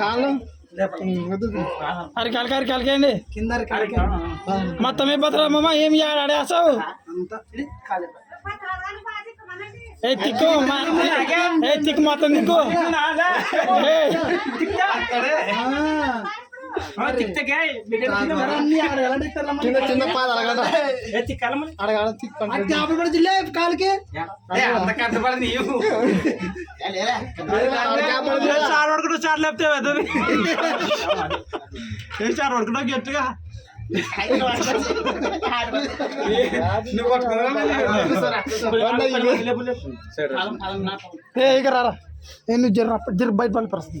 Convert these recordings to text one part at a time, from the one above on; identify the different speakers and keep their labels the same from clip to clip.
Speaker 1: కాలం
Speaker 2: అరికాలకి అరికాలకేయండి
Speaker 1: కింద
Speaker 2: మొత్తం అయిపోతారా ఏం ఆడేస్తావు ఏ తిక్కు మా- ఏ తిక్కు మొత్తం తిక్కు
Speaker 1: కింద కింద పాలు అడగడ. అడగడ తిక్కండి
Speaker 2: కాలుకి?
Speaker 3: చారు పడుకుంటూ చారు లేపితే పెద్దది ఏ చారు పడుకుంటా గట్టిగా.
Speaker 2: ఇక రారా. నువ్వు జర జర బయట పడి పరిస్థితి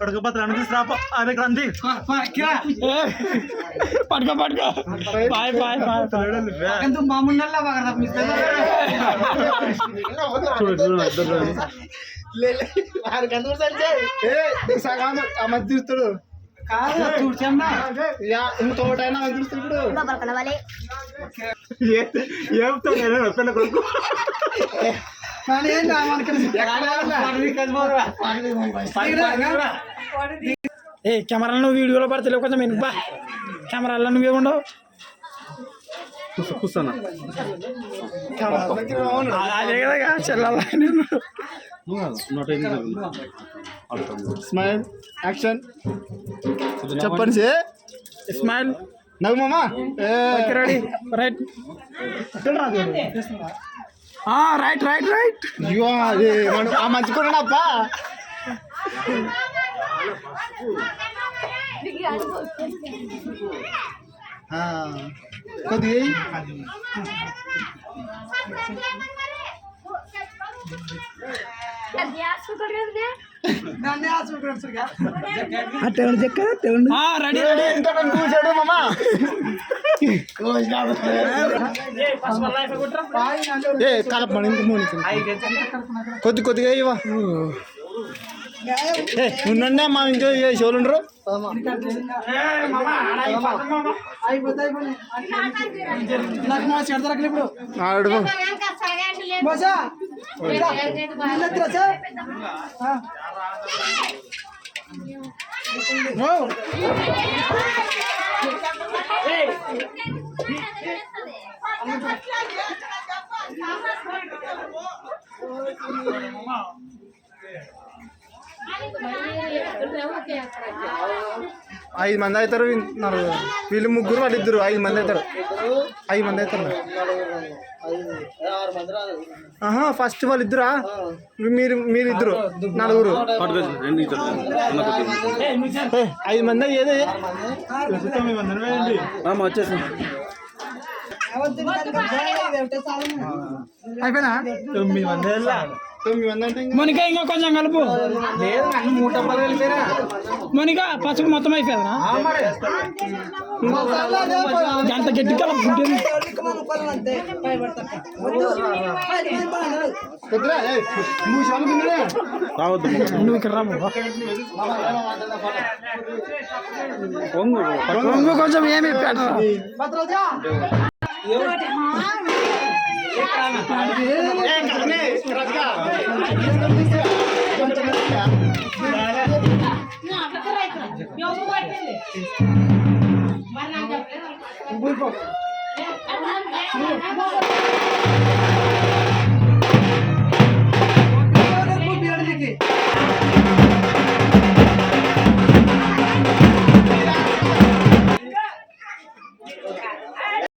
Speaker 3: పడకపోతే తీసుకురాపో అదే క్రాంతి
Speaker 2: పట్టుకో పట్టుకో బాయ్ బాయ్ బాయ్
Speaker 1: చూస్తాడు. ఇంకోటైనా చూస్తాడు
Speaker 3: ఏం పిల్ల కొడుకు.
Speaker 2: ఏ కెమెరాలో నువ్వు వీడియోలో పడతలేవు కొంచెం వెనుక బా. కెమెరాలో నువ్వే ఉండవు?
Speaker 3: కూర్చున్నా
Speaker 2: అదే కదా చెల్లాల
Speaker 1: స్మైల్ యాక్షన్. చెప్పండి సే
Speaker 2: స్మైల్.
Speaker 1: నవ్వు
Speaker 2: ready. Right. Right right right.
Speaker 1: అయ్యో అది ఆ మంచి కూడా అప్పా కొద్దిగా
Speaker 2: అట్టేవండి చెక్క అట్టేవండి రెడీ రెడీ
Speaker 1: కూర్చోడు మామా ఏ కలపమని ఇంక మూడు కొద్ది కొద్దిగా ఇవ్వ ఏ ఉండండి మా ఇంట్లో ఉండరు?
Speaker 2: ఇప్పుడు
Speaker 1: ఐదు మంది అవుతారు నలుగురు. వీళ్ళు ముగ్గురు వాళ్ళు ఇద్దరు. ఐదు మంది అవుతారు. ఐదు మంది అవుతారు ఆహా ఫస్ట్ వాళ్ళు ఇద్దరా? మీరు మీరు ఇద్దరు నలుగురు ఐదు మంది ఏదే
Speaker 2: అయిపోయినా?
Speaker 3: తొమ్మిది మంది
Speaker 2: మొనిక ఇంకా కొంచెం కలుపు. మొనిక పసుపు మొత్తం అయిపోయిందా గంట గట్టి కలుపుకుంటుంది. నువ్వు ఇక్కడ రా బాబా.
Speaker 3: పొంగు
Speaker 2: కొంగు కొంచెం ఏమి పెట్టరా.
Speaker 4: మరి